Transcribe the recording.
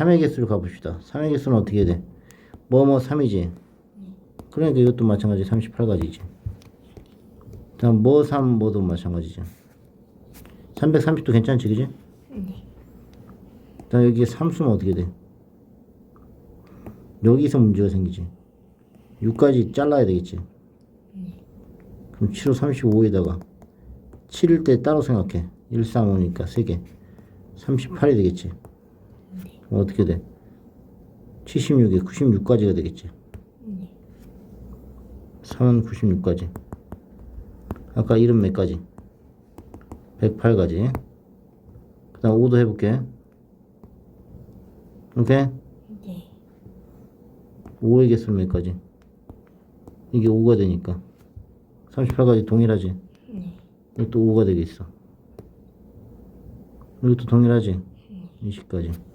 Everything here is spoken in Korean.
3의 개수를 가봅시다. 3의 개수는 어떻게 돼? 뭐뭐 3이지. 그러니까 이것도 마찬가지 38가지지. 다음 뭐 3, 뭐도 마찬가지죠. 330도 괜찮지, 그지? 네. 다음 여기 삼수는 어떻게 돼? 여기서 문제가 생기지. 6까지 잘라야 되겠지. 그럼 7호 35에다가 7일 때 따로 생각해. 1, 3, 5니까 3개. 38이 되겠지. 어떻게 돼? 76에 96까지가 되겠지. 네. 3은 96까지. 아까 이름 몇 가지? 108가지. 그 다음 5도 해볼게. 오케이? 네. 5의 개수는 몇 가지? 이게 5가 되니까 38가지 동일하지? 네. 이것도 5가 되겠어 이것도 동일하지? 20가지